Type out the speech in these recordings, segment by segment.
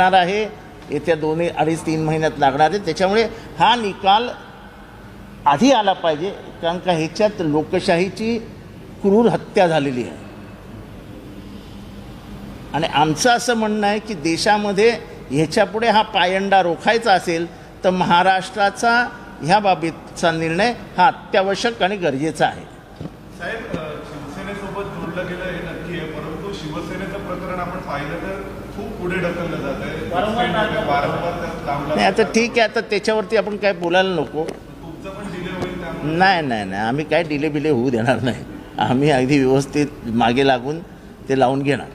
लागणार आहे. येत्या दोन्ही अडीच तीन महिन्यात लागणार आहे. त्याच्यामुळे हा निकाल आधी आला पाहिजे कारण का ह्याच्यात लोकशाहीची क्रूर हत्या झालेली आहे. आणि आमचं असं म्हणणं आहे की देशामध्ये ह्याच्यापुढे हा पायंडा रोखायचा असेल तर महाराष्ट्राचा ह्या बाबीचा निर्णय हा अत्यावश्यक आणि गरजेचा आहे साहेब अ, शिवसेनेसोबत जोडलं गेलं हे नक्की आहे परंतु शिवसेनेचं प्रकरण आपण पाहिलं तर खूप पुढे ढकललं जात आहे वारंवार आता ठीक आहे आता त्याच्यावरती आपण काय बोलायला नको. तुमचं पण डिले होईल त्यामुळे. नाही नाही नाही आम्ही काय डिले बिले होऊ देणार नाही. आम्ही अगदी व्यवस्थित मागे लागून ते लावून घेणार.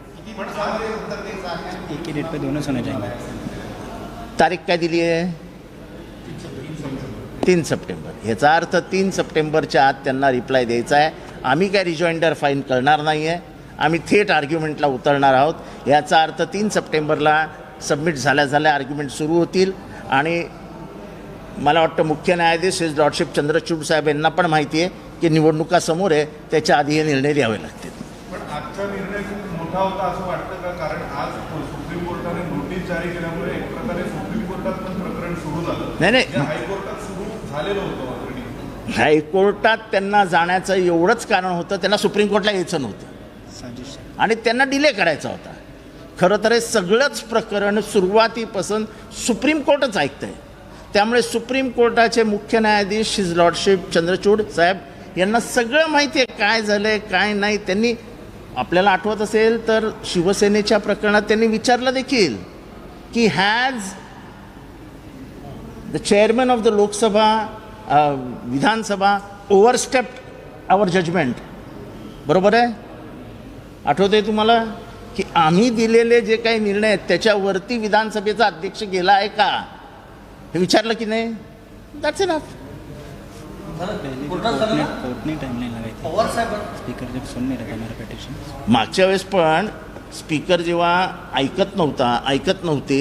तारीख काय दिली आहे? तीन सप्टेंबर. ह्याचा अर्थ तीन सप्टेंबरच्या आत त्यांना रिप्लाय द्यायचा आहे. आम्ही काय रिजॉइंडर फाईन करणार नाही आहे आम्ही थेट आर्ग्युमेंटला उतरणार आहोत. याचा अर्थ तीन सप्टेंबरला सबमिट झाल्या झाल्या आर्ग्युमेंट सुरू होतील. आणि मला वाटतं मुख्य न्यायाधीश हिज लॉर्डशिप चंद्रचूड साहेब यांना पण माहिती आहे की निवडणुका समोर आहे त्याच्या आधी हे निर्णय द्यावे लागतील. पण आजचा निर्णय खूप मोठा होता असं वाटतं का? कारण आज सुप्रीम कोर्टाने नोटीस जारी केल्यामुळे एक प्रकारे सुप्रीम कोर्टात पण प्रकरण सुरू झालं. नाही नाही. जे हायकोर्टात सुरू झालेलं होतं हायकोर्टात त्यांना जाण्याचं एवढंच कारण होतं त्यांना सुप्रीम कोर्टला यायचं नव्हतं. आणि त्यांना डिले करायचा होता. खरं तर हे सगळंच प्रकरण सुरुवातीपासून सुप्रीम कोर्टच ऐकतं आहे त्यामुळे सुप्रीम कोर्टाचे मुख्य न्यायाधीश हिज लॉर्डशिप चंद्रचूड साहेब यांना सगळं माहिती आहे काय झालं आहे काय नाही. त्यांनी आपल्याला आठवत असेल तर शिवसेनेच्या प्रकरणात त्यांनी विचारलं देखील की has the chairman of the Lok Sabha Vidhan Sabha overstepped our judgement बरोबर आहे? आठवतंय तुम्हाला? की आम्ही दिलेले जे काही निर्णय आहेत त्याच्यावरती विधानसभेचा अध्यक्ष गेला आहे का? हे विचारलं की नाही? दॅट्स इनफ मागच्या वेळेस पण स्पीकर जेव्हा ऐकत नव्हता ऐकत नव्हते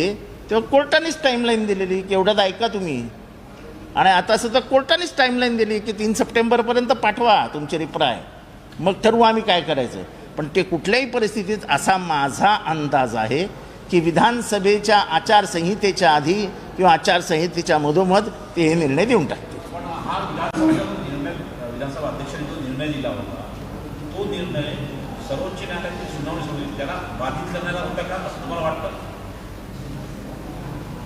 तेव्हा कोर्टानेच टाईमलाईन दिलेली की एवढ्यात ऐका तुम्ही. आणि आता सुद्धा कोर्टानेच टाईमलाईन दिली की तीन सप्टेंबरपर्यंत पाठवा तुमचे रिप्लाय मग ठरवू आम्ही काय करायचं. पण ते कुठल्याही परिस्थितीत असा माझा अंदाज आहे की विधानसभेच्या आचारसंहितेच्या आधी किंवा आचारसंहितेच्या मधोमध ते हे निर्णय देऊन टाकतील. पण विधानसभेचा जो निर्णय विधानसभा अध्यक्षांनी जो निर्णय दिला होता तो निर्णय सर्वोच्च न्यायालयाची सुनावणी सुरू होती त्याला बाधित करण्याला होता का असं तुम्हाला वाटतं?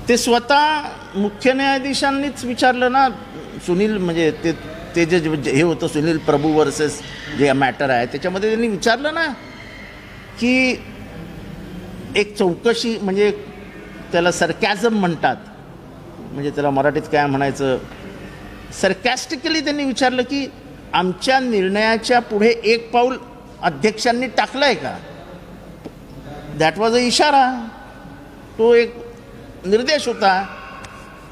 ते स्वतः मुख्य न्यायाधीशांनीच विचारलं ना सुनील म्हणजे ते ते जे हे होतं सुनील प्रभू वर्सेस जे मॅटर आहे त्याच्यामध्ये त्यांनी विचारलं ना की एक चौकशी म्हणजे त्याला सरकॅझम म्हणतात. म्हणजे त्याला मराठीत काय म्हणायचं? सरकॅस्टिकली त्यांनी विचारलं की आमच्या निर्णयाच्या पुढे एक पाऊल अध्यक्षांनी टाकलं आहे का? दॅट वॉज अ इशारा. तो एक निर्देश होता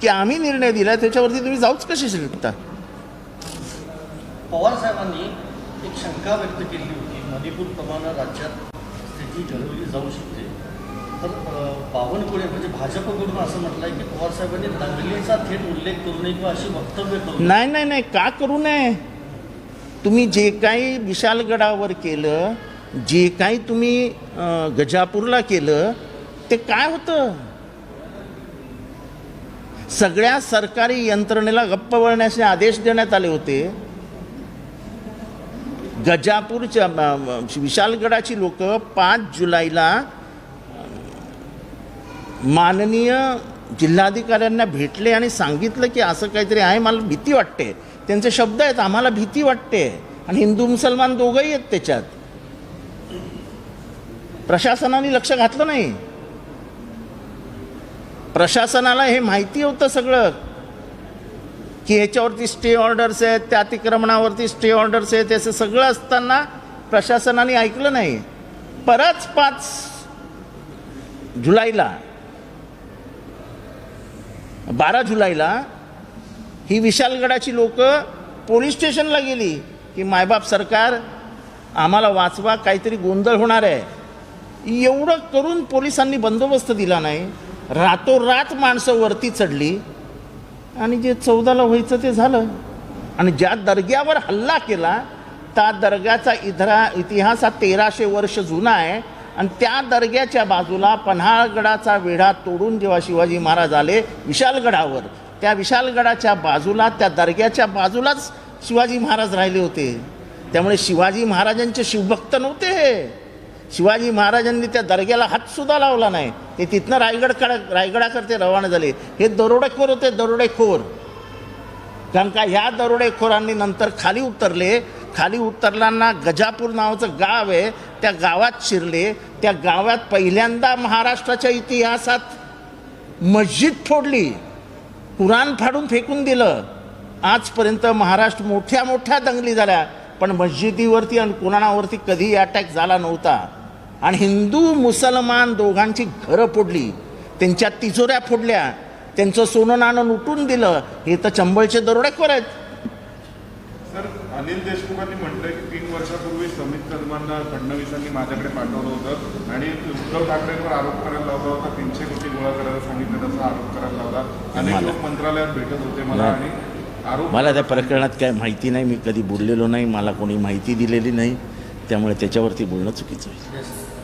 की आम्ही निर्णय दिला त्याच्यावरती तुम्ही जाऊच कशी शकता पवारसाहेबांनी एक शंका व्यक्त केली होती. मणिपूरप्रमाणे राज्यात स्थिती घडवली जाऊ शकते. तर बावनकुळे म्हणजे भाजपकडून असं म्हटलंय की पवारसाहेबांनी दंगलीचा थेट उल्लेख करू नये किंवा अशी वक्तव्य करू नाही नाही नाही का करू नये? तुम्ही जे काही विशालगडावर केलं जे काही तुम्ही गजापूरला केलं ते काय होतं? सगळ्या सरकारी यंत्रणेला गप्प वळण्याचे आदेश देण्यात आले होते. गजापूरच्या विशालगडाची लोक पाच जुलैला माननीय जिल्हाधिकाऱ्यांना भेटले आणि सांगितलं की असं काहीतरी आहे. मला भीती वाटते. त्यांचे शब्द आहेत आम्हाला भीती वाटते. आणि हिंदू मुसलमान दोघंही आहेत त्याच्यात. प्रशासनाने लक्ष घातलं नाही. प्रशासनाला हे माहिती होतं सगळं. की ह्याच्यावरती स्टे ऑर्डर्स आहेत त्या अतिक्रमणावरती स्टे ऑर्डर्स आहेत असं सगळं असताना प्रशासनाने ऐकलं नाही. परत पाच जुलैला बारा जुलैला ही विशालगडाची लोक पोलीस स्टेशनला गेली की मायबाप सरकार आम्हाला वाचवा काहीतरी गोंधळ होणार आहे. एवढं करून पोलिसांनी बंदोबस्त दिला नाही. रातोरात माणसं वरती चढली. आणि जे चौदाला व्हायचं ते झालं. आणि ज्या दर्ग्यावर हल्ला केला त्या दर्ग्याचा इधरा इतिहास हा तेराशे वर्ष जुना आहे. आणि त्या दर्ग्याच्या बाजूला पन्हाळगडाचा वेढा तोडून जेव्हा शिवाजी महाराज आले विशालगडावर त्या विशालगडाच्या बाजूला त्या दर्ग्याच्या बाजूलाच शिवाजी महाराज राहिले होते. त्यामुळे शिवाजी महाराजांचे शिवभक्त नव्हते हे. शिवाजी महाराजांनी त्या दर्ग्याला हातसुद्धा लावला नाही. ते तिथनं रायगडकडे रायगडाकडे रवाना झाले. हे दरोडेखोर होते दरोडेखोर. कारण का ह्या दरोडेखोरांनी नंतर खाली उतरले. खाली उतरलांना गजापूर नावाचं गाव आहे. त्या गावात शिरले. त्या गावात पहिल्यांदा महाराष्ट्राच्या इतिहासात मस्जिद फोडली. कुराण फाडून फेकून दिलं. आजपर्यंत महाराष्ट्र मोठ्या मोठ्या दंगली झाल्या. पण मस्जिदीवरती आणि कुराणावरती कधीही अटॅक झाला नव्हता. आणि हिंदू मुसलमान दोघांची घरं फोडली. त्यांच्या तिजोऱ्या फोडल्या. त्यांचं सोनं नाणं लुटून दिलं. हे तर चंबळचे दरोडेखोर आहेत. सर अनिल देशमुखांनी म्हटलंय की तीन वर्षापूर्वी समित कदमांना फडणवीसांनी माझ्याकडे पाठवलं होतं आणि उद्धव ठाकरेंवर आरोप करायला लावला होता. तीनशे कोटी गोळा करायला सांगितलं तसा आरोप करायला लावला. अनेक लोक मंत्रालयात भेटत होते मला. आणि आरोप मला त्या प्रकरणात काय माहिती नाही. मी कधी बोललेलो नाही. मला कोणी माहिती दिलेली नाही. त्यामुळे त्याच्यावरती बोलणं चुकीचं आहे.